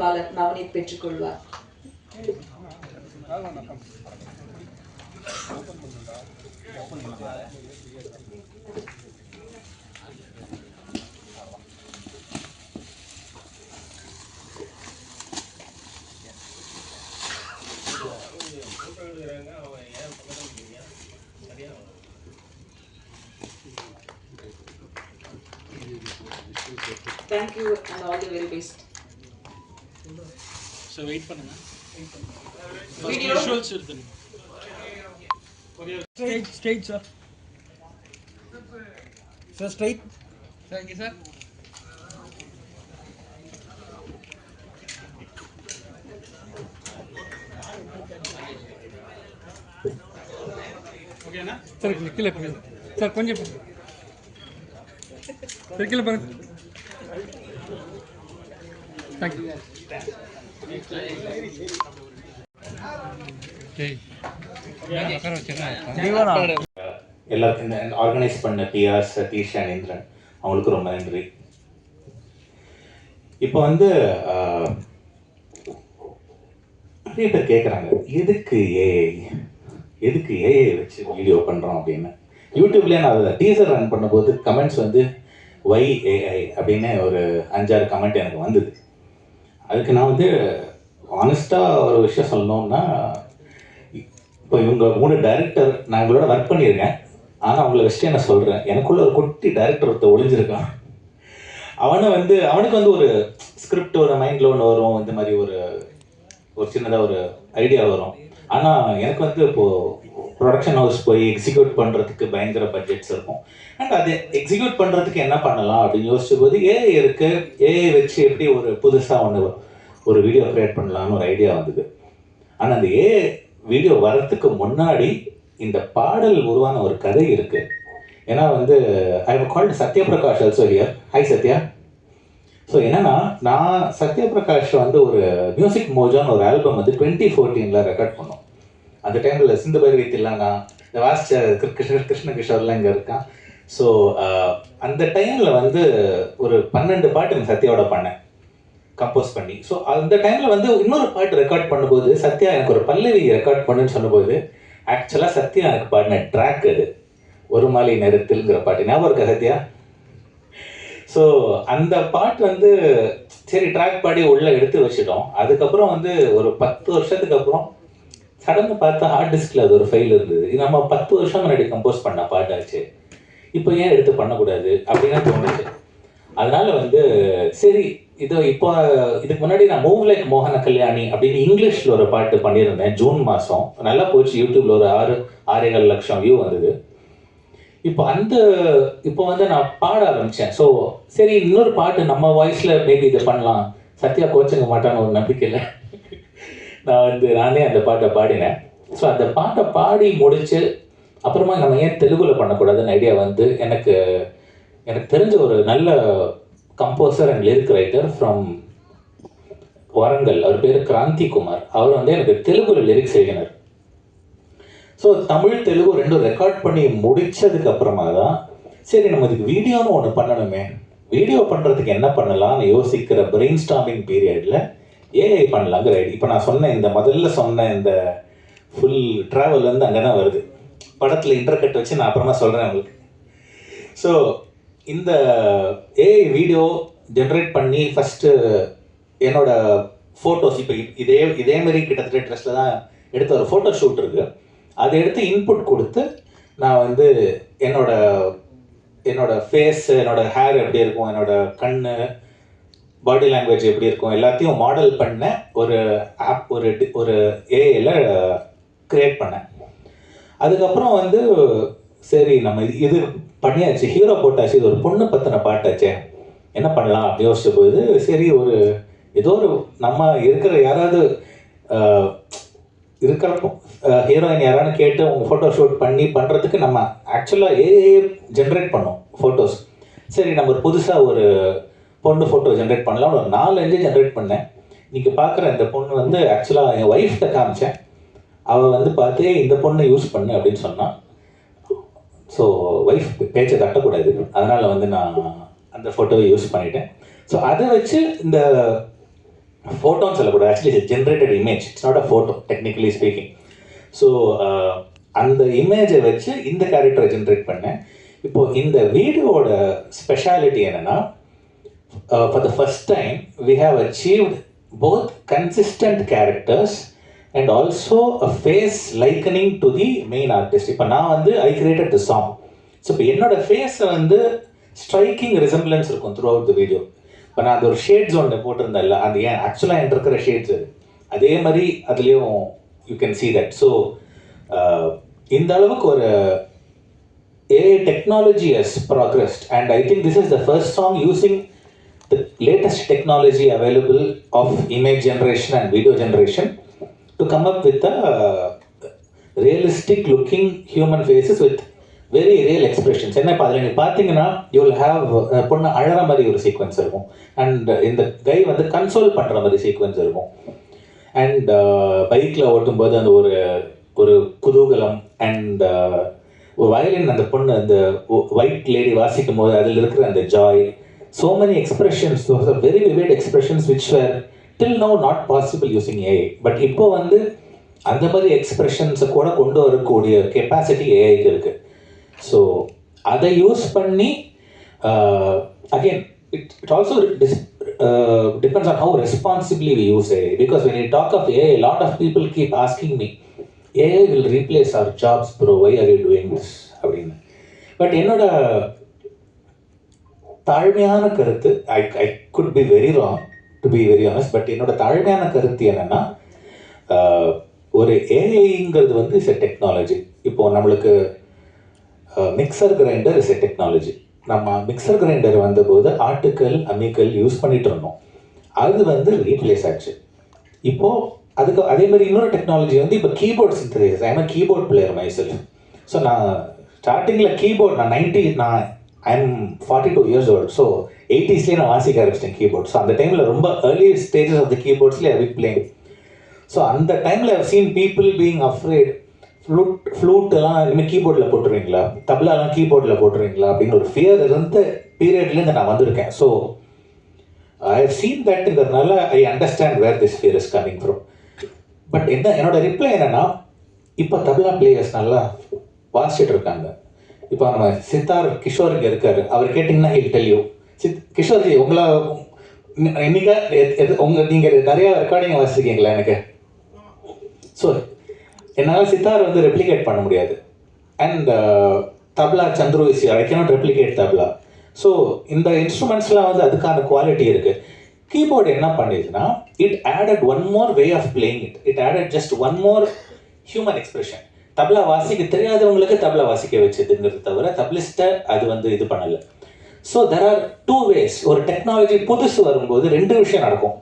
அமைப்பாளர் Navneet பெற்றுக்கொள்வார் you and all the very best. So wait பண்ணுங்க? Visuals straight straight sir sir straight sir இங்கே sir sir கீழே sir கொஞ்சம். Sir கீழே பாருங்க தேங்க்யூ எல்லாத்தையும் ஆர்கனைஸ் பண்ண பிஆர் சதீஷ் அண்ட் அவங்களுக்கு ரொம்ப நன்றி. இப்போ வந்து நிறைய பேர் கேட்குறாங்க எதுக்கு ஏஐ எதுக்கு ஏஐ வச்சு வீடியோ பண்ணுறோம் அப்படின்னு. யூடியூப்லேயே நான் அதை டீசர் ரன் பண்ணும்போது கமெண்ட்ஸ் வந்து ஒய் ஏஐ அப்படின்னு ஒரு அஞ்சாறு கமெண்ட் எனக்கு வந்தது. அதுக்கு நான் வந்து ஆனஸ்ட்டாக ஒரு விஷயம் சொல்லணும்னா இப்போ இவங்க மூணு டைரக்டர் நான் இவங்களோட ஒர்க் பண்ணியிருக்கேன். ஆனால் அவங்கள வச்சுட்டு நான் சொல்கிறேன் எனக்குள்ள ஒரு குட்டி டைரக்டர் ஒருத்தர் ஒளிஞ்சிருக்கான். அவனை வந்து அவனுக்கு வந்து ஒரு ஸ்கிரிப்ட் ஒரு மைண்டில் ஒன்று வரும். இந்த மாதிரி ஒரு ஒரு சின்னதாக ஒரு ஐடியா வரும். ஆனால் எனக்கு வந்து இப்போது ப்ரொடக்ஷன் ஹவுஸ் போய் எக்ஸிக்யூட் பண்ணுறதுக்கு பயங்கர பட்ஜெட்ஸ் இருக்கும். அண்ட் அதை எக்ஸிக்யூட் பண்ணுறதுக்கு என்ன பண்ணலாம் அப்படின்னு யோசிச்ச போது ஏஐ இருக்குது ஏஐ வச்சு எப்படி ஒரு புதுசாக ஒன்று ஒரு வீடியோ க்ரியேட் பண்ணலாம்னு ஒரு ஐடியா வந்தது. ஆனால் அந்த ஏ வீடியோ வர்றதுக்கு முன்னாடி இந்த பாடல் உருவான ஒரு கதை இருக்குது ஏன்னா வந்து I called Satyaprakash also here hi Satya so என்னென்னா நான் சத்யபிரகாஷ் வந்து ஒரு மியூசிக் மோஜான்னு ஒரு ஆல்பம் வந்து டுவெண்ட்டி ஃபோர்டீனில் ரெக்கார்ட் பண்ணோம். அந்த டைமில் சிந்து பைரவி தில்லானா இந்த வாசிச்ச கிருஷ்ண கிருஷ்ண கிஷோர்லாம் இங்கே இருக்கான் ஸோ அந்த டைமில் வந்து ஒரு பன்னெண்டு பாட்டு நான் சத்யாவோட பண்ணேன். கம்போஸ் பண்ணி. ஸோ அந்த டைமில் வந்து இன்னொரு பாட்டு ரெக்கார்ட் பண்ணும்போது சத்யா எனக்கு ஒரு பல்லவி ரெக்கார்ட் பண்ணுன்னு சொன்னபோது ஆக்சுவலாக சத்யா எனக்கு பாடின ட்ராக் அது. ஒரு மாலை நேரத்தில்ங்கிற பாட்டு. ஞாபகம் இருக்கா சத்யா? ஸோ அந்த பாட்டு வந்து சரி ட்ராக் பாடி உள்ளே எடுத்து வச்சிட்டோம். அதுக்கப்புறம் வந்து ஒரு பத்து வருஷத்துக்கு அப்புறம் கடந்து பார்த்தா ஹார்ட் டிஸ்கில் அது ஒரு ஃபைல் இருந்தது. இது நம்ம பத்து வருஷம் முன்னாடி கம்போஸ் பண்ண பாட்டாச்சு இப்போ ஏன் எடுத்து பண்ணக்கூடாது அப்படின்னு தோணுச்சு. அதனால வந்து சரி இது இப்போ இதுக்கு முன்னாடி நான் மூவ் லைக் மோகன கல்யாணி அப்படின்னு இங்கிலீஷில் ஒரு பாட்டு பண்ணியிருந்தேன் ஜூன் மாதம் நல்லா போச்சு யூடியூப்ல ஒரு ஆறு ஆறேகால் லட்சம் வியூ வந்தது. இப்போ அந்த இப்போ வந்து நான் பாட ஆரம்பித்தேன் ஸோ சரி இன்னொரு பாட்டு நம்ம வாய்ஸில் மேபி இதை பண்ணலாம். சத்யா கோச்சுங்க மாட்டான்னு ஒரு நம்பிக்கையில் நான் வந்து நானே அந்த பாட்டை பாடினேன். ஸோ அந்த பாட்டை பாடி முடித்து அப்புறமா நம்ம ஏன் தெலுங்குல பண்ணக்கூடாதுன்னு ஐடியா வந்து எனக்கு எனக்கு தெரிஞ்ச ஒரு நல்ல composer and lyric writer from Warangal அவர் பேர் கிராந்தி குமார் அவர் வந்து எனக்கு தெலுங்குல லிரிக்ஸ் எழுதினார். ஸோ தமிழ் தெலுங்கு ரெண்டும் ரெக்கார்ட் பண்ணி முடித்ததுக்கு அப்புறமா தான் சரி நம்ம இதுக்கு வீடியோன்னு ஒன்று பண்ணணுமே. வீடியோ பண்ணுறதுக்கு என்ன பண்ணலாம்னு யோசிக்கிற பிரெயின் ஸ்டாமிங் பீரியடில் ஏஐ பண்ணலாங்கிற ஐடி இப்போ நான் சொன்ன இந்த முதல்ல சொன்ன இந்த ஃபுல் ட்ராவல் வந்து அங்கே தான் வருது. படத்தில் இன்டர்கட் வச்சு நான் அப்புறமா சொல்கிறேன் உங்களுக்கு. ஸோ இந்த ஏஐ வீடியோ ஜென்ரேட் பண்ணி ஃபஸ்ட்டு என்னோட ஃபோட்டோஸ் இப்போ இதே இதே மாதிரி கிட்டத்தட்ட ட்ரெஸ்ஸில் தான் எடுத்த ஒரு ஃபோட்டோ ஷூட் இருக்கு. அதை எடுத்து இன்புட் கொடுத்து நான் வந்து என்னோட என்னோட ஃபேஸ் என்னோட ஹேர் எப்படி இருக்கும் என்னோட கண் பாடி லாங்குவேஜ் எப்படி இருக்கும்? எல்லாத்தையும் மாடல் பண்ண ஒரு ஆப் ஒரு ஒரு ஏஐயில் க்ரியேட் uh, பண்ணேன். அதுக்கப்புறம் வந்து சரி நம்ம இது- இது பண்ணியாச்சு. ஹீரோ போட்டாச்சு. இது ஒரு பொண்ணு பற்றின பாட்டாச்சே என்ன பண்ணலாம் அப்படி யோசிச்ச போது சரி ஒரு ஏதோ ஒரு நம்ம இருக்கிற யாராவது uh, இருக்கிறப்போ ஹீரோயின் uh, யாரானு கேட்டு அவங்க ஃபோட்டோ ஷூட் பண்ணி பண்ணுறதுக்கு நம்ம ஆக்சுவலாக ஏஏ ஜென்ரேட் பண்ணோம் ஃபோட்டோஸ் சரி நம்ம ஒரு புதுசாக ஒரு பொண்ணு ஃபோட்டோ ஜென்ரேட் பண்ணலாம். ஒரு நாலு ஜென்ரேட் பண்ணேன். இன்றைக்கி பார்க்குற இந்த பொண்ணு வந்து ஆக்சுவலாக என் ஒய்ஃப்கிட்ட காமிச்சேன். அவள் வந்து பார்த்து இந்த பொண்ணை யூஸ் பண்ணு அப்படின்னு சொன்னான் ஸோ ஒய்ஃப் பேச்சை தட்டக்கூடாது. அதனால் வந்து நான் அந்த ஃபோட்டோவை யூஸ் பண்ணிட்டேன். ஸோ அதை வச்சு இந்த ஃபோட்டோன்னு சொல்லக்கூடாது. Actually generated image it's not a photo technically speaking so அந்த இமேஜை வச்சு இந்த கேரக்டரை ஜென்ரேட் பண்ணேன். இப்போது இந்த வீடியோவோட ஸ்பெஷாலிட்டி என்னென்னா Uh, for the first time we have achieved both consistent characters and also a face likening to the main artist இப்போ நான் வந்து I created the song so இப்போ என்னோட ஃபேஸை வந்து ஸ்ட்ரைக்கிங் ரிசம்பிளன்ஸ் இருக்கும் த்ரூ அவுட் த வீடியோ இப்போ நான் அது ஒரு ஷேட்ஸ் ஒன்று போட்டிருந்தேன்ல அது ஏன் ஆக்சுவலாக என் இருக்கிற ஷேட்ஸ் அது. அதே மாதிரி அதுலேயும் you can see that so இந்த அளவுக்கு ஒரு a technology has progressed, and I think this is the first song using the latest technology available of image generation and video generation to come up with a uh, realistic looking human faces with very real expressions என்ன இப்போ அதில் நீங்கள் பார்த்தீங்கன்னா you will have uh, பொண்ணு அழகிற மாதிரி ஒரு sequence இருக்கும். And uh, இந்த கை வந்து கன்சோல் பண்ணுற மாதிரி சீக்வன்ஸ் இருக்கும். அண்ட் பைக்கில் ஓட்டும்போது அந்த ஒரு ஒரு குதூகலம் அண்ட் வயலின் அந்த பொண்ணு அந்த ஒயிட் லேடி வாசிக்கும் போது அதில் இருக்கிற அந்த joy so many expressions those are very vivid expressions which were till now not possible using AI but இப்போ வந்து அந்த மாதிரி எக்ஸ்பிரஷன்ஸை கூட கொண்டு வரக்கூடிய கெப்பாசிட்டி ஏஐக்கு இருக்கு. ஸோ அதை யூஸ் பண்ணி again it it also depends on how responsibly we use AI because when you talk of AI lot of people keep asking me AI will replace our jobs bro why are you doing this அப்படின்னு. But என்னோட தாழ்மையான கருத்து I I could be very wrong to be very honest but என்னோட தாழ்மையான கருத்து என்னென்னா ஒரு ஏஐங்கிறது வந்து இஸ் எ டெக்னாலஜி இப்போ நம்மளுக்கு mixer grinder is a technology நம்ம மிக்சர் கிரைண்டர் வந்தபோது ஆட்டுக்கல் அம்மிக்கல் யூஸ் பண்ணிட்டு இருந்தோம். அது வந்து ரீப்ளேஸ் ஆச்சு. இப்போது அதுக்கு அதே மாதிரி இன்னொரு டெக்னாலஜி வந்து இப்போ keyboard synthesize I am keyboard player myself so நான் ஸ்டார்டிங்கில் கீபோர்ட் நான் நைன்டி நான் I forty two years old so எயிட்டிஸ்லேயே நான் வாசிக்க ஆரம்பிச்சிட்டேன் கீபோர்ட் ஸோ அந்த டைமில் ரொம்ப ஏர்லி ஸ்டேஜஸ் ஆஃப் த கீபோர்ட்ஸ்லேயே ஐ பிளேங் ஸோ அந்த டைமில் I've seen people being afraid flute ஃப்ளூட்டெல்லாம் இனிமேல் கீபோர்டில் போட்டுருவீங்களா? தபலாலாம் கீபோர்டில் போட்டுருவீங்களா? அப்படின்னு ஒரு ஃபியர் இருந்த பீரியட்லேருந்து நான் வந்திருக்கேன். So I have seen தட்ங்கிறதுனால I understand where this fear is coming from but என்ன என்னோட ரிப்ளை என்னன்னா இப்போ தபலா பிளேயர்ஸ் நல்லா வாசிச்சுட்டு இருக்காங்க. இப்போ நம்ம சித்தார் கிஷோர் இங்கே இருக்காரு. அவர் கேட்டிங்கன்னா ஹில் டெல்யூ சித் கிஷோர்ஜி உங்களை இன்னைக்கு எது உங்க நீங்கள் நிறைய ரெக்கார்டிங் வாசிச்சிருக்கீங்களா எனக்கு? ஸோ என்னால் சித்தார் வந்து ரெப்ளிகேட் பண்ண முடியாது. And uh, tabla Chandru is I cannot replicate tabla. So இந்த இன்ஸ்ட்ருமெண்ட்ஸ்லாம் வந்து அதுக்கான குவாலிட்டி இருக்குது கீபோர்டு என்ன பண்ணிதுன்னா it added one more way of playing it it added just one more human expression tabla வாசிக்க தெரியாதவங்களுக்கு தபலா வாசிக்க வச்சதுங்கிறது தவிர தபிலிஸ்ட்டை அது வந்து இது பண்ணலை. So there are two ways ஒரு டெக்னாலஜி புதுசு வரும்போது ரெண்டு விஷயம் நடக்கும்.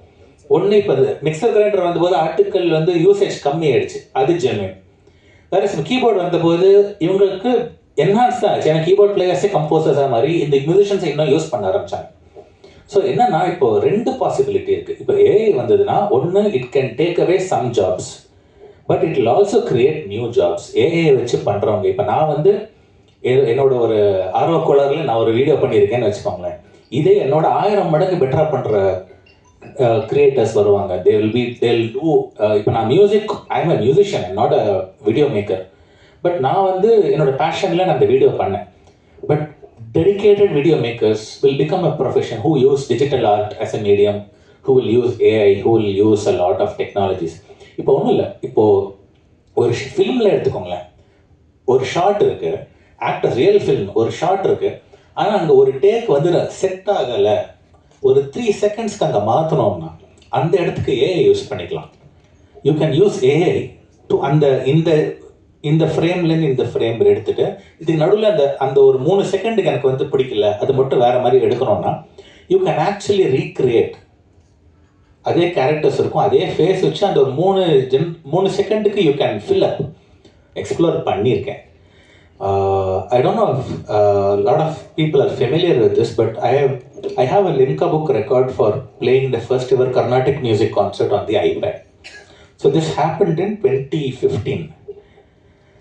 ஒன்று இப்போ மிக்சர் கிரைண்டர் வந்தபோது ஆட்டுக்கள் வந்து யூசேஜ் கம்மி ஆயிடுச்சு அது ஜென்வின் வேற கீபோர்டு வந்தபோது இவங்களுக்கு என்ஹான்ஸ் தான் ஆச்சு. ஏன்னா கீபோர்ட் பிளேயர்ஸே கம்போசர்ஸாக மாதிரி இந்த மியூசிஷியன்ஸை இன்னும் யூஸ் பண்ண ஆரம்பிச்சாங்க. ஸோ என்னன்னா இப்போ ரெண்டு பாசிபிலிட்டி இருக்கு. இப்போ ஏஐ வந்ததுன்னா ஒன்று it can take away some jobs but it will also create new jobs AI வச்சு பண்ணுறவங்க இப்போ நான் வந்து எ- என்னோட ஒரு ஆர்வ கோளாறுல நான் ஒரு வீடியோ பண்ணியிருக்கேன்னு வச்சுக்கோங்களேன். இதே என்னோட ஆயிரம் மடங்கு பெட்டராக பண்ணுற கிரியேட்டர்ஸ் வருவாங்க. They will be they will do இப்போ நான் music I am a musician not a video maker but நான் வந்து என்னோட பேஷனில் நான் அந்த வீடியோ பண்ணேன். But dedicated video makers will become a profession who use digital art as a medium who will use AI who will use a lot of technologies இப்போ ஒன்றும் இல்லை. இப்போது ஒரு ஃபிலிமில் எடுத்துக்கோங்களேன். ஒரு ஷாட் இருக்குது ஆக்டர் ரியல் ஃபிலிம் ஒரு ஷாட் இருக்குது ஆனால் அங்கே ஒரு டேக் வந்து செட் ஆகலை. ஒரு த்ரீ செகண்ட்ஸ்க்கு அங்கே மாற்றணும்னா அந்த இடத்துக்கு ஏஐ யூஸ் பண்ணிக்கலாம். You can use AI to அந்த இந்த இந்த ஃப்ரேம்லேருந்து இந்த ஃப்ரேம் எடுத்துட்டு இதுக்கு நடுவில் அந்த அந்த ஒரு மூணு செகண்டுக்கு எனக்கு வந்து பிடிக்கல. அது மட்டும் வேறு மாதிரி எடுக்கணும்னா யூ கேன் ஆக்சுவலி ரீக்ரியேட் அதே கேரக்டர்ஸ் இருக்கும். அதே ஃபேஸ் வச்சு அந்த ஒரு மூணு ஜென் மூணு செகண்டுக்கு you can fill up explore பண்ணியிருக்கேன். I don't know lot of people are familiar with this but I have I have a Limca book record for playing the first ever Carnatic music concert on the iPad so this happened in twenty fifteen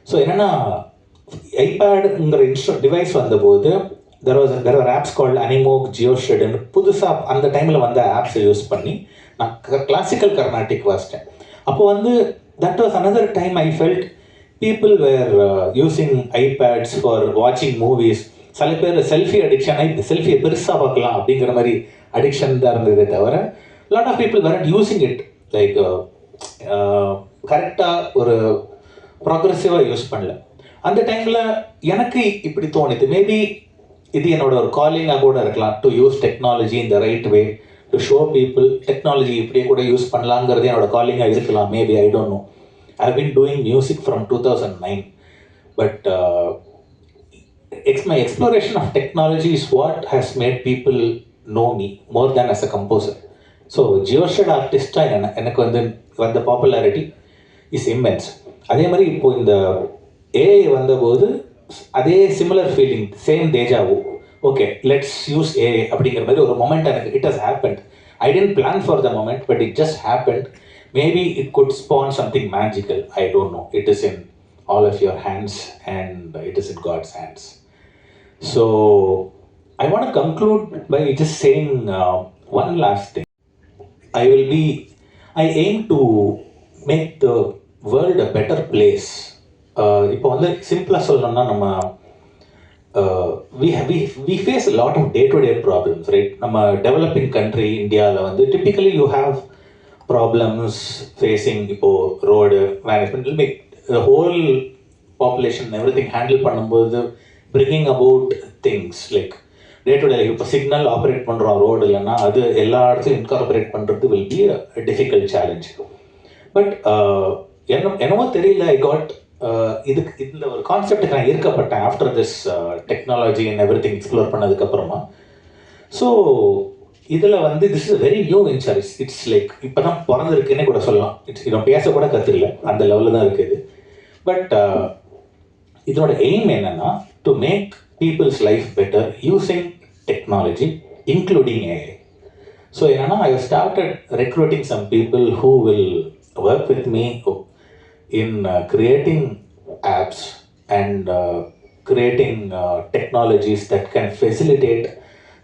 so என்னென்னா ஐபேடுங்கிற இன்ஸ்ட்ரு device வந்தபோது there was there are apps called Animoog Jio ஷெட்னு புதுசாக அந்த டைமில் வந்த ஆப்ஸை use பண்ணி நான் கிளாசிக்கல் கர்நாட்டிக் வாசித்தேன் அப்போ வந்து that was another time I felt people were using iPads for வாட்சிங் மூவிஸ் சில பேர் செல்ஃபி அடிக்ஷன் செல்ஃபியை பெருசாக பார்க்கலாம் அப்படிங்கிற மாதிரி அடிக்ஷன் தான் இருந்ததே தவிர lot of people were using it like கரெக்டாக ஒரு ப்ராக்ரெசிவாக யூஸ் பண்ணல. அந்த டைமில் எனக்கு இப்படி தோணுது. மேபி இது என்னோட ஒரு காலிங்காக கூட இருக்கலாம் டு யூஸ் டெக்னாலஜி இந்த right way to show people technology இப்படியே கூட யூஸ் பண்ணலாங்கிறது என்னோட காலிங்காக இருக்கலாம். Maybe I don't know I been doing music from two thousand nine but ex my exploration of technology is what has made people know me more than as a composer so GeoShred ஆர்டிஸ்டாக என்ன எனக்கு வந்து வந்த popularity is immense அதே மாதிரி இப்போது இந்த AI வந்தபோது அதே similar feeling same deja vu okay let's use AI அப்படிங்கிற மாதிரி ஒரு மொமெண்ட் எனக்கு it has happened I didn't plan for the moment but it just happened maybe it could spawn something magical I don't know it is in all of your hands and it is in God's hands So I want to conclude by just saying uh, one last thing. I will be, I aim to make the world a better place. Uh, இப்போ வந்து சிம்பிளாக சொல்லணும்னா நம்ம we we we face lot of day to day problems right நம்ம developing country இந்தியாவில் வந்து typically you have problems facing இப்போது road management make whole population every thing handle பண்ணும்போது bringing about things like day to day இப்போ signal operate பண்ணுறோம் road இல்லைன்னா அது எல்லா இடத்துலையும் இன்கார்பரேட் பண்ணுறது will be difficult challenge but என்ன என்னவோ தெரியல ஐ காட் இதுக்கு இந்த ஒரு கான்செப்டுக்கு நான் ஈர்க்கப்பட்டேன் after this technology and every thing explore பண்ணதுக்கப்புறமா. ஸோ இதில் வந்து this is very new venture it's it's like இப்போ தான் பிறந்திருக்குன்னே கூட சொல்லலாம். இட்ஸ் இதை பேசக்கூட கற்றுக்கல அந்த லெவலில் தான் இருக்குது பட் இதோட எய்ம் என்னென்னா to make people's life better using technology including AI so என்னென்னா I started recruiting some people who will work with me in and apps and uh, technologies that can facilitate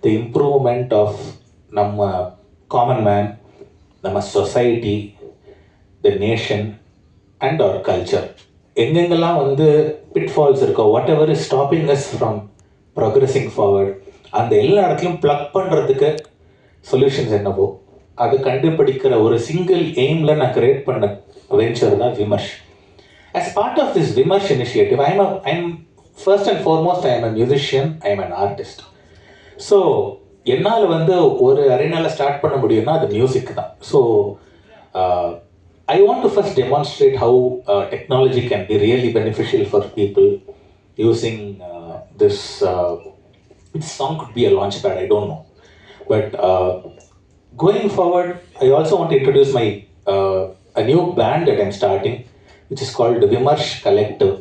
the improvement of நம்ம common man நம்ம society the nation and our culture எங்கெங்கெல்லாம் வந்து pitfalls இருக்கோ whatever is stopping us from progressing forward அந்த எல்லா இடத்துலையும் plug பண்ணுறதுக்கு solutions என்னவோ அது கண்டுபிடிக்கிற ஒரு சிங்கிள் எய்மில் நான் கிரியேட் பண்ண வெஞ்சர் தான் Vimarsh. As part of this Vimarsh initiative i'm a i'm first and foremost I am a musician i am artist so என்னால் வந்து ஒரு அரைனால ஸ்டார்ட் பண்ண முடியும்னா அது மியூசிக் தான். So I want to first demonstrate how technology can be really beneficial for people using this it's song could be a launchpad I don't know but going forward i also want to introduce my uh, a new band that i'm starting which is called vimarsh collective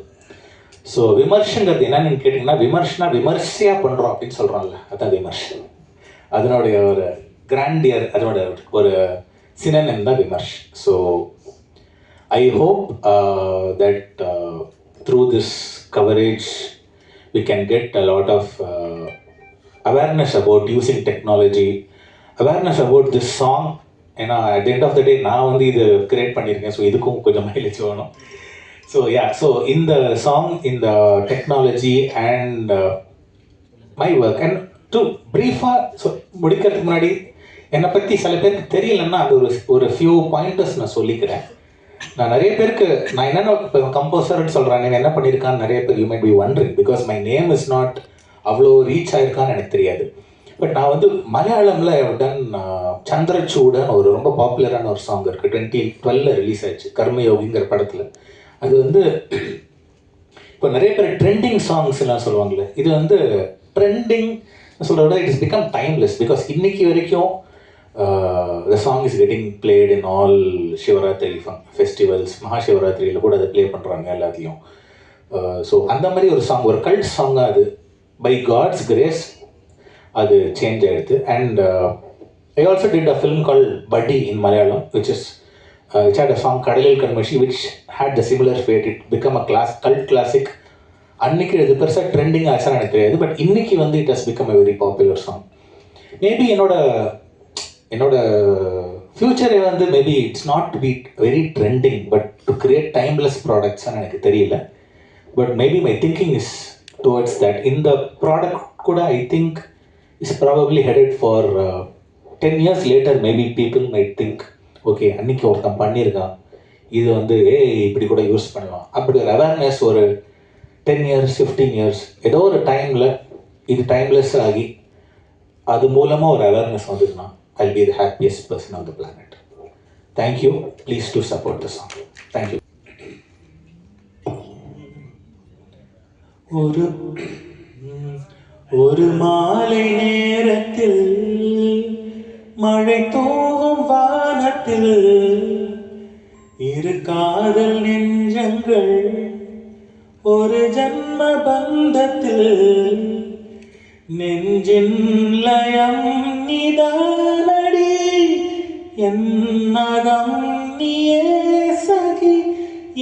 so விமர்ஷங்கிறது என்னன்னு கேட்டிங்கன்னா விமர்ஷனா விமர்சையாக பண்ணுறோம் அப்படின்னு சொல்கிறோம்ல அதான் விமர்ஷ் அதனுடைய ஒரு grandeur அதனோட ஒரு சினன் தான் Vimarsh so I hope that through this coverage we can get a lot of uh, awareness about using technology, awareness about this song ஏன்னா at end of the day நான் வந்து இது கிரியேட் பண்ணியிருக்கேன். ஸோ இதுக்கும் கொஞ்சம் மைலேஜ் வேணும். So yeah so இந்த song இந்த technology and my work and to ப்ரீஃபாக so முடிக்கிறதுக்கு முன்னாடி என்னை பற்றி சில பேருக்கு தெரியலன்னா அது ஒரு ஒரு ஃபியூ பாயிண்டர்ஸ் நான் சொல்லிக்கிறேன். நான் நிறைய பேருக்கு நான் என்னென்ன இப்போ கம்போசர்னு சொல்கிறேன் நீங்கள் என்ன பண்ணியிருக்கான்னு நிறைய பேர் you might be wondering because my name is not அவ்வளோ ரீச் ஆயிருக்கான்னு எனக்கு தெரியாது. பட் நான் வந்து மலையாளமில் டன் சந்திரச்சூடன் ஒரு ரொம்ப பாப்புலரான ஒரு சாங் இருக்குது டுவெண்ட்டி டுவெல்ல ரிலீஸ் ஆயிடுச்சு. கர்மயோகிங்கிற படத்தில். அது வந்து இப்போ நிறைய பேர் ட்ரெண்டிங் சாங்ஸ் எல்லாம் சொல்லுவாங்கல்ல. இது வந்து ட்ரெண்டிங் சொல்கிறத விட it is become timeless because இன்னைக்கு வரைக்கும் the song is getting played in all Shivaratri festivals மகாசிவராத்திரியில் கூட அதை ப்ளே பண்ணுறாங்க எல்லாத்தையும் ஸோ அந்த மாதிரி ஒரு சாங் ஒரு கல்ட் சாங்காக அது. பை காட்ஸ் கிரேஸ் அது சேஞ்ச் ஆகிடுது and I also did a film call Patti in Malayalam which is which had a song கடலில் கண்மஷி which had the similar fate it became a class cult classic அன்னைக்கு இது பெருசாக trending ஆச்சுன்னு எனக்கு தெரியாது but இன்னைக்கு வந்து it has become a very popular song maybe என்னோட என்னோட ஃப்யூச்சரே வந்து maybe it's not to be very trending but to create timeless ப்ராடக்ட்ஸ்னு எனக்கு தெரியல. But maybe my thinking is towards that இந்த ப்ராடக்ட் கூட I think is probably headed for ten years later maybe people my think okay அன்னைக்கு ஒருத்தன் பண்ணியிருக்கான். இது வந்து ஏ இப்படி கூட யூஸ் பண்ணலாம் அப்படி ஒரு அவேர்னஸ் ஒரு டென் இயர்ஸ் ஃபிஃப்டீன் இயர்ஸ் ஏதோ ஒரு டைமில் இது டைம்லெஸ் ஆகி அது மூலமாக ஒரு awareness வந்துருன்னா I be the happiest person of the planet thank you please to support the song thank you ஒரு ஒரு மாலை நேரத்தில் மழை தூவும் வானத்தில் இரு காதல் நெஞ்சங்கள் ஒரு ஜன்ம பந்தத்தில் நெஞ்சின் லயம் நிதானடி என்னதம் நீயே சகி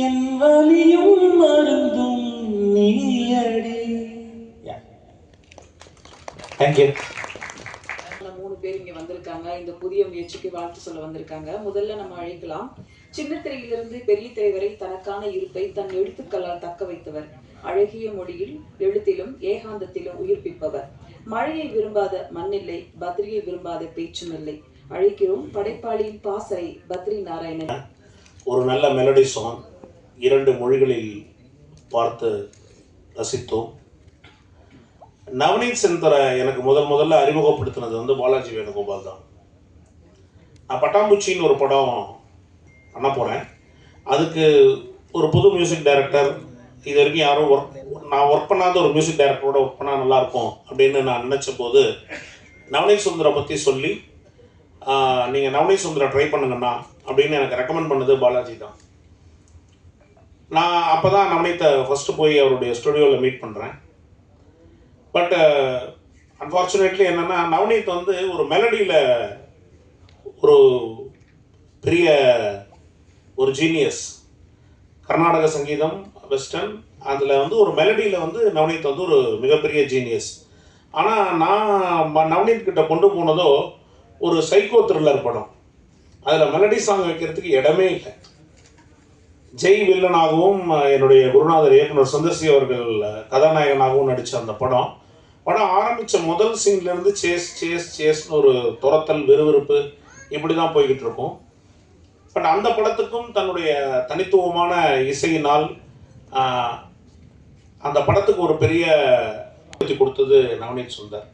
என் வலியும் மருந்தும் நீயடி. தேங்க்யூ மூணு பேர் இங்க வந்திருக்காங்க. இந்த புதிய முயற்சிக்கு வாழ்த்து சொல்ல வந்திருக்காங்க. முதல்ல நம்ம அழைக்கலாம். சின்ன திரையிலிருந்து பெரிய திரை வரை தனக்கான இருப்பை தன் எழுத்துக்களால் தக்க வைத்தவர். அழகிய மொழியில் எழுத்திலும் ஏகாந்தத்திலும் உயிர்ப்பிப்பவர். மழையை விரும்பாத மண்ணில்லை பத்ரியை விரும்பாத பேச்சும் இல்லை. அழைக்கிறோம் படைப்பாளியின் பாசறை பத்ரி நாராயணன். ஒரு நல்ல மெலடி சாங் இரண்டு மொழிகளில் பார்த்து ரசித்தோம். நவனீத் சென்தரை எனக்கு முதல் முதல்ல அறிமுகப்படுத்தினது வந்து பாலாஜி வேணுகோபால் தான். நான் பட்டாம்பூச்சின்னு ஒரு படம் பண்ண போகிறேன் அதுக்கு ஒரு புது மியூசிக் டைரக்டர் இது வரைக்கும் யாரும் ஒர்க் நான் ஒர்க் பண்ணாத ஒரு மியூசிக் டைரக்டரோட ஒர்க் பண்ணால் நல்லாயிருக்கும் அப்படின்னு நான் நினச்ச போது நவனீத் சுந்தரை பற்றி சொல்லி நீங்கள் நவனீத் சுந்தரை ட்ரை பண்ணுங்கண்ணா அப்படின்னு எனக்கு ரெக்கமெண்ட் பண்ணது பாலாஜி தான். நான் அப்போ தான் நவனீத்தை ஃபஸ்ட்டு போய் அவருடைய ஸ்டுடியோவில் மீட் பண்ணுறேன் பட் அன்ஃபார்ச்சுனேட்லி என்னென்னா நவநீத் வந்து ஒரு மெலடியில் ஒரு பெரிய ஒரு ஜீனியஸ் கர்நாடக சங்கீதம் வெஸ்டர்ன் அதில் வந்து ஒரு மெலடியில் வந்து நவநீத் வந்து ஒரு மிகப்பெரிய ஜீனியஸ் ஆனால் நான் ம- நவநீத் கிட்ட கொண்டு போனதோ ஒரு சைக்கோ த்ரில்லர் படம். அதில் மெலடி சாங் வைக்கிறதுக்கு இடமே இல்லை. ஜெய் வில்லனாகவும் என்னுடைய குருநாதர் இயக்குனர் சுந்தர்சி அவர்கள் கதாநாயகனாகவும் நடித்த அந்த படம். படம் ஆரம்பித்த முதல் சீன்லேருந்து சேஸ் சேஸ் சேஸ்னு ஒரு துரத்தல் விறுவிறுப்பு இப்படி தான் போய்கிட்டு இருக்கும். பட் அந்த படத்துக்கும் தன்னுடைய தனித்துவமான இசையினால் அந்த படத்துக்கு ஒரு பெரிய கொடுத்தது நவநீத் சுந்தர்.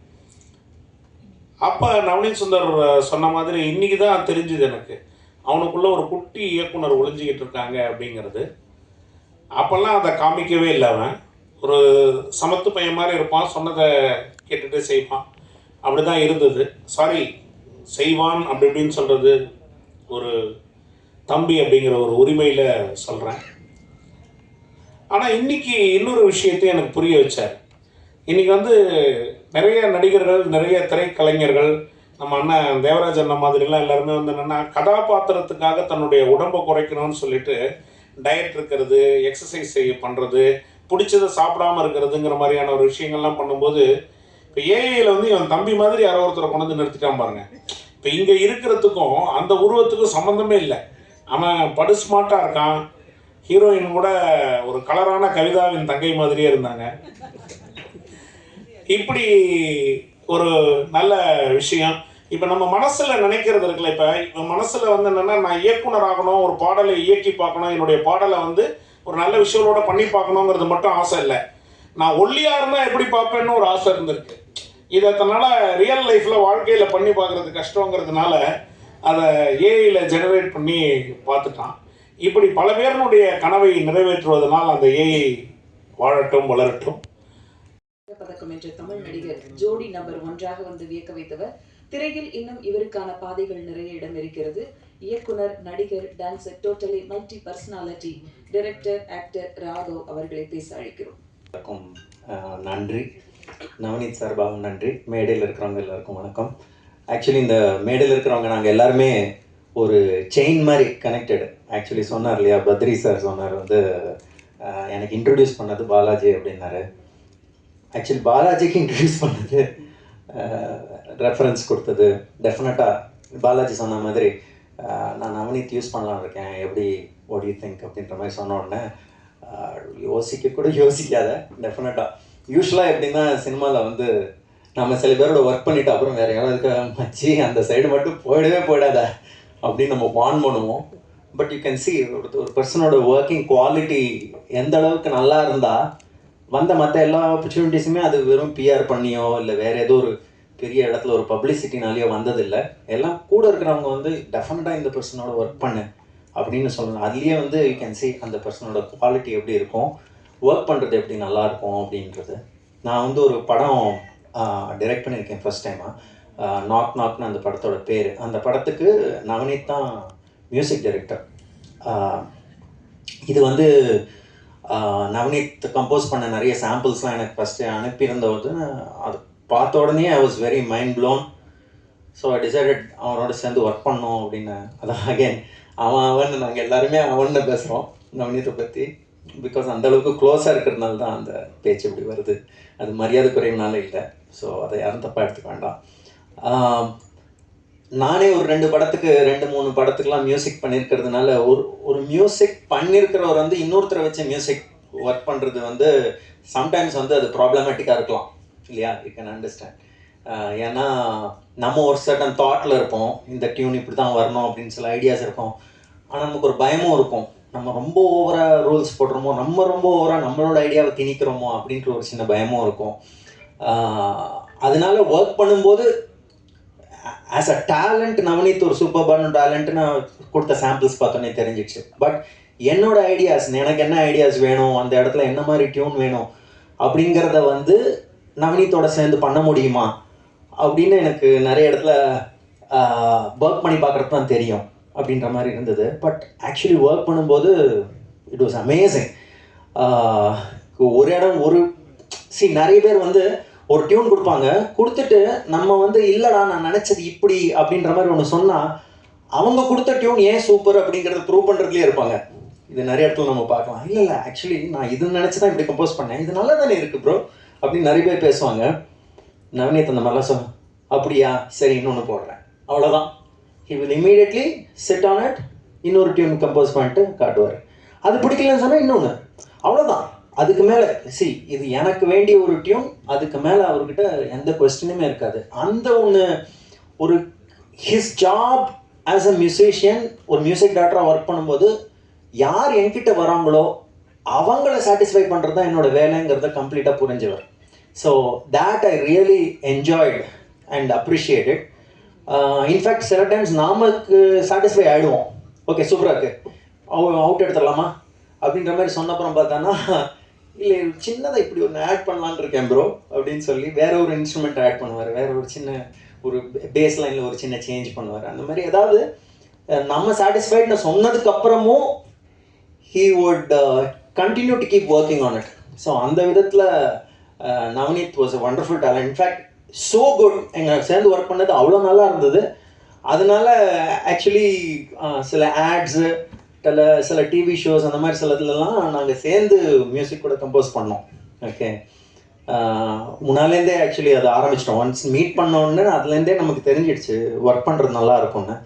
அப்போ நவநீத் சுந்தர் சொன்ன மாதிரி இன்னைக்கு தான் தெரிஞ்சுது எனக்கு. அவனுக்குள்ள ஒரு குட்டி இயக்குனர் ஒளிஞ்சிக்கிட்டு இருக்காங்க அப்படிங்கிறது. அப்போல்லாம் அதை காமிக்கவே இல்லை அவன். ஒரு சமத்து பையன் மாதிரி இருப்பான் சொன்னதை கேட்டுட்டு செய்வான். அப்படி தான் இருந்தது. சாரி செய்வான் அப்படி இப்படின்னு சொல்கிறது ஒரு தம்பி அப்படிங்கிற ஒரு உரிமையில் சொல்கிறேன் ஆனால் இன்னைக்கு இன்னொரு விஷயத்தை எனக்கு புரிய வச்சார். இன்றைக்கி வந்து நிறைய நடிகர்கள் நிறைய திரைக்கலைஞர்கள் நம்ம அண்ணன் தேவராஜ் அண்ணன் மாதிரிலாம் எல்லாருமே வந்து என்னென்னா கதாபாத்திரத்துக்காக தன்னுடைய உடம்பை குறைக்கணும்னு சொல்லிட்டு டயட் இருக்கிறது எக்ஸசைஸ் செய்ய பண்ணுறது பிடிச்சதை சாப்பிடாம இருக்கிறதுங்கிற மாதிரியான ஒரு விஷயங்கள்லாம் பண்ணும்போது இப்போ ஏஐயில் வந்து இவன் தம்பி மாதிரி யாரோ ஒருத்தரை கொண்டு வந்து நிறுத்திட்டான் பாருங்க. இப்போ இங்கே இருக்கிறதுக்கும் அந்த உருவத்துக்கும் சம்மந்தமே இல்லை. அவன் படு ஸ்மார்ட்டாக இருக்கான். ஹீரோயின் கூட ஒரு கலரான கவிதாவின் தங்கை மாதிரியே இருந்தாங்க. இப்படி ஒரு நல்ல விஷயம். இப்போ நம்ம மனசில் நினைக்கிறது இருக்குல்ல இப்போ மனசில் வந்து என்னென்னா நான் இயக்குனர் ஆகணும் ஒரு பாடலை இயக்கி பார்க்கணும் என்னுடைய பாடலை வந்து ஒரு நல்ல விஷயங்களோட பண்ணி பார்க்கணுங்கிறது மட்டும் ஆசை இல்லை. நான் ஒல்லியாக இருந்தால் எப்படி பார்ப்பேன்னு ஒரு ஆசை இருந்திருக்கு. இதை தன்னால் ரியல் லைஃப்பில் வாழ்க்கையில் பண்ணி பார்க்குறது கஷ்டங்கிறதுனால அதை ஏஐயில் ஜெனரேட் பண்ணி பார்த்துட்டான். இப்படி பல பேருனுடைய கனவை நிறைவேற்றுவதனால் அந்த ஏஐ வாழட்டும் வளரட்டும். பதக்கம் என்ற தமிழ் நடிகர் ஜோடி நபர் ஒன்றாக வந்து வியக்க வைத்தவர். திரையில் இன்னும் இவருக்கான பாதைகள் நிறைய இடம் இருக்கிறது. இயக்குனர் நடிகர் dancer totally multi personality director actor Raghav அவர்களை பேச அழைக்கிறோம். நன்றி. நவநீத் சார்பாகவும் நன்றி. மேடையில் இருக்கிறவங்க எல்லாருக்கும் வணக்கம். ஆக்சுவலி இந்த மேடையில் இருக்கிறவங்க நாங்கள் எல்லாருமே ஒரு செயின் மாதிரி கனெக்டட் ஆக்சுவலி சொன்னார் இல்லையா? பத்ரி சார் சொன்னார் வந்து எனக்கு இன்ட்ரடியூஸ் பண்ணது பாலாஜி அப்படின்னாரு. ஆக்சுவலி பாலாஜிக்கு இன்ட்ரடியூஸ் பண்ணது ரெஃபரன்ஸ் கொடுத்தது டெஃபினட்டாக பாலாஜி சொன்ன மாதிரி நான் நவநீத் யூஸ் பண்ணலான்னு இருக்கேன் எப்படி ஒட் யூ திங்க் அப்படின்ற மாதிரி சொன்ன உடனே யோசிக்க கூட யோசிக்காத டெஃபினட்டாக யூஸ்வலாக எப்படின்னா சினிமாவில் வந்து நம்ம சில பேரோட ஒர்க் பண்ணிவிட்டு அப்புறம் வேறு யாராவது மச்சி அந்த சைடு மட்டும் போயிடவே போயிடாத அப்படின்னு நம்ம வான் பண்ணுவோம். பட் யூ கேன் சி ஒரு ஒரு பர்சனோட ஒர்க்கிங் குவாலிட்டி எந்த அளவுக்கு நல்லா இருந்தால் வந்த மற்ற எல்லா ஆப்பர்ச்சுனிட்டிஸுமே அது வெறும் பிஆர் பண்ணியோ இல்லை வேறு ஏதோ ஒரு பெரிய இடத்துல ஒரு பப்ளிசிட்டினாலேயோ வந்ததில்லை. எல்லாம் கூட இருக்கிறவங்க வந்து டெஃபினட்டாக இந்த பர்சனோட ஒர்க் பண்ணு அப்படின்னு சொல்லணும். அதுலேயே வந்து யூ கேன் சி அந்த பர்சனோட குவாலிட்டி எப்படி இருக்கும் ஒர்க் பண்ணுறது எப்படி நல்லா இருக்கும் அப்படின்றது. நான் வந்து ஒரு படம் டைரக்ட் பண்ணியிருக்கேன் ஃபர்ஸ்ட் டைமாக நாக் நாக்னு அந்த படத்தோட பேர். அந்த படத்துக்கு நவனீத் தான் மியூசிக் டைரக்டர் இது வந்து நவனீத் கம்போஸ் பண்ண நிறைய சாம்பிள்ஸ்லாம் எனக்கு ஃபஸ்ட்டு அனுப்பியிருந்தபோது அது பார்த்த உடனே I was very mind blown so I decided அவனோட சேர்ந்து ஒர்க் பண்ணோம் அப்படின்னு. அதான் அகைன் அவன் அவன் நாங்கள் எல்லாருமே அவன் பேசுகிறோம் நவனீத்தை பற்றி பிகாஸ் அந்த அளவுக்கு க்ளோஸாக இருக்கிறதுனால தான் அந்த பேச்சு இப்படி வருது. அது மரியாதை குறைவுனால இல்லை. ஸோ அதை யாரும் தப்பாக எடுத்துக்க வேண்டாம். நானே ஒரு ரெண்டு படத்துக்கு ரெண்டு மூணு படத்துக்குலாம் மியூசிக் பண்ணியிருக்கிறதுனால ஒரு ஒரு மியூசிக் பண்ணியிருக்கிறவர் வந்து இன்னொருத்தரை வச்சு மியூசிக் ஒர்க் பண்ணுறது வந்து சம்டைம்ஸ் வந்து அது ப்ராப்ளமேட்டிக்காக இருக்கலாம். இல்லையா? யூ கேன் அண்டர்ஸ்டாண்ட் ஏன்னா நம்ம ஒரு சர்டன் தாட்டில் இருப்போம். இந்த டியூன் இப்படி தான் வரணும் அப்படின்னு சில ஐடியாஸ் இருக்கும். ஆனால் நமக்கு ஒரு பயமும் இருக்கும். நம்ம ரொம்ப ஓவராக ரூல்ஸ் போடுறோமோ நம்ம ரொம்ப ஓவராக நம்மளோட ஐடியாவை திணிக்கிறோமோ அப்படின்ற ஒரு சின்ன பயமும் இருக்கும். அதனால ஒர்க் பண்ணும்போது ஆஸ் அ டேலண்ட் நவனீத் ஒரு சூப்பர்பான டேலண்ட்டு நான் கொடுத்த சாம்பிள்ஸ் பார்த்தோன்னே தெரிஞ்சிச்சு பட் என்னோட ஐடியாஸ் எனக்கு என்ன ஐடியாஸ் வேணும்? அந்த இடத்துல என்ன மாதிரி டியூன் வேணும்? அப்படிங்கிறத வந்து நவனீத்தோட சேர்ந்து பண்ண முடியுமா? அப்படின்னு எனக்கு நிறைய இடத்துல ஒர்க் பண்ணி பார்க்குறது தான் தெரியும் அப்படின்ற மாதிரி இருந்தது. பட் ஆக்சுவலி ஒர்க் பண்ணும்போது இட் வாஸ் அமேசிங் ஒரு இடம் ஒரு சி நிறைய பேர் வந்து ஒரு டியூன் கொடுப்பாங்க. கொடுத்துட்டு நம்ம வந்து இல்லைடா நான் நினச்சது இப்படி அப்படின்ற மாதிரி ஒன்று சொன்னால் அவங்க கொடுத்த டியூன் ஏன் சூப்பர் அப்படிங்கிறத ப்ரூவ் பண்ணுறதுலேயே இருப்பாங்க. இது நிறைய இடத்துல நம்ம பார்க்கலாம். இல்லை இல்லை ஆக்சுவலி நான் இது நினச்சி தான் இப்படி கம்போஸ் பண்ணேன். இது நல்லா தானே இருக்குது ப்ரோ அப்படின்னு நிறைய பேர் பேசுவாங்க. நவநீத் அந்த மாதிரிலாம் சொல் அப்படியா? சரி இன்னொன்று போடுறேன். அவ்வளோதான் he will immediately sit on it இன்னொரு டியூன் கம்போஸ் பண்ணிட்டு காட்டுவார். அது பிடிக்கலன்னு சொன்னால் இன்னொன்று அவ்வளோதான் அதுக்கு மேலே சி இது எனக்கு வேண்டிய ஒரு டியூன் அதுக்கு மேலே அவர்கிட்ட எந்த கொஸ்டினுமே இருக்காது. அந்த ஒன்று ஒரு his job as a musician ஒரு மியூசிக் டேரக்டராக ஒர்க் பண்ணும்போது யார் என்கிட்ட வராங்களோ அவங்கள சாட்டிஸ்ஃபை பண்ணுறது தான் என்னோட வேலைங்கிறத கம்ப்ளீட்டாக புரிஞ்சவர். So that I really enjoyed and appreciated in fact சில டைம்ஸ் நாமக்கு சாட்டிஸ்ஃபை ஆகிடுவோம் ஓகே சூப்பராக இருக்கு. அவுட் எடுத்துடலாமா? அப்படின்ற மாதிரி சொன்னப்புறம் பார்த்தோன்னா இல்லை சின்னதாக இப்படி ஒன்று ஆட் பண்ணலான்னு இருக்கேன் ப்ரோ அப்படின்னு சொல்லி வேற ஒரு இன்ஸ்ட்ருமெண்ட் ஆட் பண்ணுவார். வேற ஒரு சின்ன ஒரு பேஸ் லைனில் ஒரு சின்ன சேஞ்ச் பண்ணுவார். அந்த மாதிரி ஏதாவது நம்ம சாட்டிஸ்ஃபைட்னு சொன்னதுக்கு அப்புறமும் he would continue to keep working on it so அந்த விதத்தில் Navneet was a wonderful talent in fact so good எங்கள் சேர்ந்து ஒர்க் பண்ணது அவ்வளோ நல்லா இருந்தது. அதனால ஆக்சுவலி சில ஆட்ஸு சில சில டிவி ஷோஸ் அந்த மாதிரி சிலதுலலாம் நாங்கள் சேர்ந்து மியூசிக் கூட கம்போஸ் பண்ணோம். ஓகே முன்னாலேருந்தே ஆக்சுவலி அதை ஆரம்பிச்சிட்டோம். ஒன்ஸ் மீட் பண்ணோன்னு அதுலேருந்தே நமக்கு தெரிஞ்சிடுச்சு ஒர்க் பண்ணுறது நல்லா இருக்கும்னு.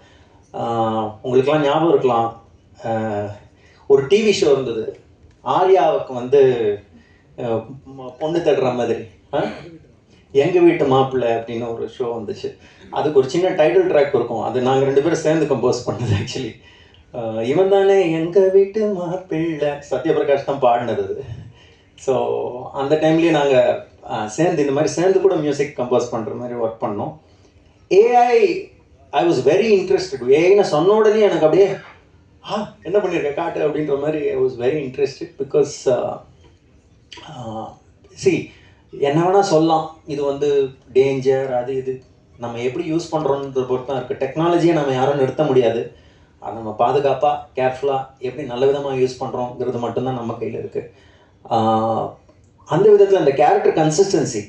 உங்களுக்கெல்லாம் ஞாபகம் இருக்கலாம். ஒரு டிவி ஷோ இருந்தது. ஆர்யாவுக்கு வந்து பொண்ணு தடுற மாதிரி. எங்கள் வீட்டு மாப்பிள்ளை அப்படின்னு ஒரு ஷோ வந்துச்சு. அதுக்கு ஒரு சின்ன டைட்டில் ட்ராக் இருக்கும். அது நாங்கள் ரெண்டு பேரும் சேர்ந்து கம்போஸ் பண்ணது ஆக்சுவலி இவன் தானே எங்கள் வீட்டு மாப்பிள்ளை. சத்யபிரகாஷ் தான் பாடினது. அது ஸோ அந்த டைம்லேயே நாங்கள் சேர்ந்து இந்த மாதிரி சேர்ந்து கூட மியூசிக் கம்போஸ் பண்ணுற மாதிரி ஒர்க் பண்ணோம். AI I was very interested ஏஐன்னு சொன்ன உடனே எனக்கு அப்படியே ஆ என்ன பண்ணியிருக்க காட்டு அப்படின்ற மாதிரி I was very interested because C என்ன வேணால் சொல்லலாம். இது வந்து டேஞ்சர் அது இது. நம்ம எப்படி யூஸ் பண்ணுறோன்றத பொறுத்து தான் இருக்குது டெக்னாலஜியை நம்ம யாரும் நிறுத்த முடியாது. அதை நம்ம பாதுகாப்பாக கேர்ஃபுல்லாக எப்படி நல்ல விதமாக யூஸ் பண்ணுறோங்கிறது மட்டும்தான் நம்ம கையில் இருக்குது அந்த விதத்தில் அந்த கேரக்டர் கன்சிஸ்டன்சி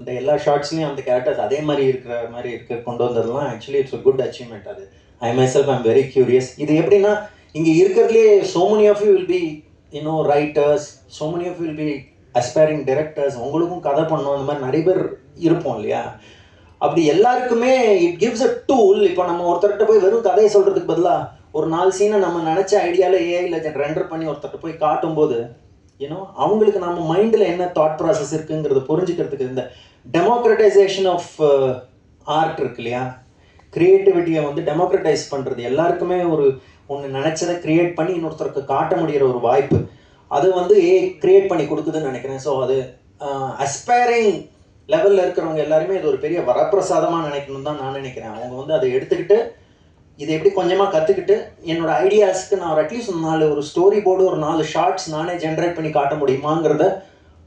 அந்த எல்லா ஷார்ட்ஸ்லையும் அந்த கேரக்டர்ஸ் அதே மாதிரி இருக்கிற மாதிரி இருக்க கொண்டு வந்ததுலாம் actually it's a good achievement அது. I myself I'm very curious இது எப்படின்னா இங்கே இருக்கிறதுலே so of you will be you know writers so many of will be aspiring directors உங்களுக்கும் கதை பண்ணணும் அந்த மாதிரி நிறைய பேர் இருப்போம் இல்லையா? அப்படி எல்லாருக்குமே இட் கிவ்ஸ் அ டூல் இப்போ நம்ம ஒருத்தர்கிட்ட போய் வெறும் கதையை சொல்கிறதுக்கு பதிலாக ஒரு நாலு சீனை நம்ம நினச்ச ஐடியாவில் ஏஐயில் ரெண்டர் பண்ணி ஒருத்தர்கிட்ட போய் காட்டும்போது ஏன்னோ அவங்களுக்கு நம்ம மைண்டில் என்ன தாட் ப்ராசஸ் இருக்குங்கிறத புரிஞ்சுக்கிறதுக்கு இந்த டெமோக்ரட்டைசேஷன் ஆஃப் ஆர்ட் இருக்கு இல்லையா? க்ரியேட்டிவிட்டியை வந்து டெமோக்ரட்டைஸ் பண்ணுறது எல்லாருக்குமே ஒரு ஒன்று நினச்சதை க்ரியேட் பண்ணி இன்னொருத்தருக்கு காட்ட முடிகிற ஒரு வாய்ப்பு. அது வந்து ஏ க்ரியேட் பண்ணி கொடுக்குதுன்னு நினைக்கிறேன். ஸோ அது uh, அஸ்பைரிங் லெவலில் இருக்கிறவங்க எல்லாருமே இது ஒரு பெரிய வரப்பிரசாதமாக நினைக்கணும் தான் நான் நினைக்கிறேன். அவங்க வந்து அதை எடுத்துக்கிட்டு இதை எப்படி கொஞ்சமாக கற்றுக்கிட்டு என்னோட ஐடியாஸ்க்கு நான் ஒரு அட்லீஸ்ட் ஒரு நாலு ஒரு ஸ்டோரி போர்டு ஒரு நாலு ஷார்ட்ஸ் நானே ஜென்ரேட் பண்ணி காட்ட முடியுமாங்கிறத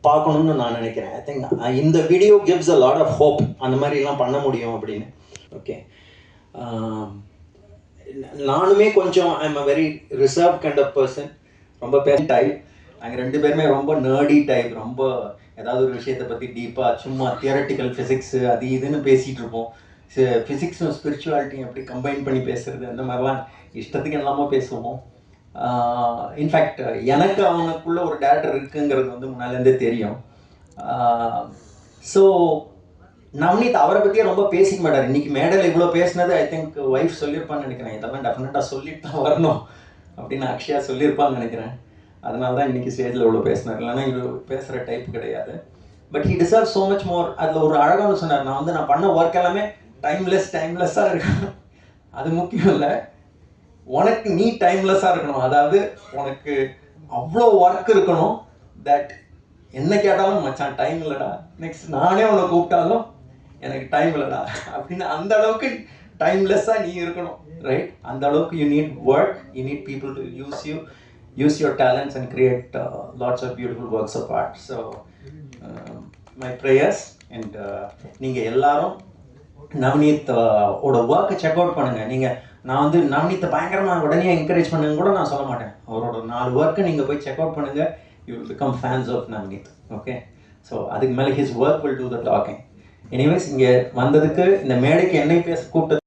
பார்க்கணும்னு நான் நினைக்கிறேன். ஐ திங்க் uh, இந்த video gives a lot of hope அந்த மாதிரிலாம் பண்ண முடியும் அப்படின்னு. ஓகே um, நானுமே கொஞ்சம் I am a very reserve kind of person ரொம்ப பேர் டைப் நாங்கள் ரெண்டு பேருமே ரொம்ப நேர்டி டைப் ரொம்ப ஏதாவது ஒரு விஷயத்தை பற்றி டீப்பாக சும்மா தியரட்டிக்கல் ஃபிசிக்ஸு அது இதுன்னு பேசிகிட்டு இருப்போம். ஃபிசிக்ஸும் ஸ்பிரிச்சுவாலிட்டியும் எப்படி கம்பைன் பண்ணி பேசுறது அந்த மாதிரிலாம் இஷ்டத்துக்கு எல்லாமோ பேசுவோம். இன்ஃபேக்ட் எனக்கு அவனுக்குள்ள ஒரு டேரக்டர் இருக்குங்கிறது வந்து முன்னாலேருந்தே தெரியும். ஸோ நவனீத் அவரை பற்றியே ரொம்ப பேசிக்க மாட்டார். இன்னைக்கு மேடையில் இவ்வளோ பேசினது ஐ திங்க் ஒய்ஃப் சொல்லியிருப்பான்னு நினைக்கிறேன். இதெல்லாம் டெஃபினட்டாக சொல்லிட்டு தான் வரணும் அப்படின்னு அக்ஷயா சொல்லியிருப்பான்னு நினைக்கிறேன். அதனால தான் இன்னைக்கு ஸ்டேஜில் இவ்வளோ பேசினார். இல்லைன்னா இவ்வளோ பேசுகிற டைப் கிடையாது. But he deserve so much more அதில் ஒரு அழகான சொன்னார். நான் வந்து நான் பண்ண ஒர்க் எல்லாமே டைம்லெஸ் டைம்லெஸ்ஸாக இருக்கணும். அது முக்கியம் இல்லை. உனக்கு நீ டைம்லெஸ்ஸாக இருக்கணும். அதாவது உனக்கு அவ்வளோ ஒர்க் இருக்கணும் தட் என்ன கேட்டாலும் மச்சான் டைம் இல்லைடா. நெக்ஸ்ட் நானே உன்னை கூப்பிட்டாலும் எனக்கு டைம் இல்லைடா. அப்படின்னு அந்த அளவுக்கு டைம்லெஸ்ஸாக நீ இருக்கணும். ரைட் அந்த அளவுக்கு you need work you need people to use you use your talents and create lots of beautiful works of art so my prayers and நீங்கள் எல்லாரும் நவநீத் ஓட ஒர்க்கை செக் அவுட் பண்ணுங்கள் நீங்கள் நான் வந்து நவநீத்தை பயங்கரமாக உடனே என்கரேஜ் பண்ணுங்க கூட நான் சொல்ல மாட்டேன். அவரோட நாலு ஒர்க்கை நீங்கள் போய் செக் அவுட் பண்ணுங்கள் you will become fans of Navneeth. Okay so அதுக்கு மேலே his work will do the talking anyways இங்கே வந்ததுக்கு இந்த மேடைக்கு என்னை பேச கூப்பிட்டது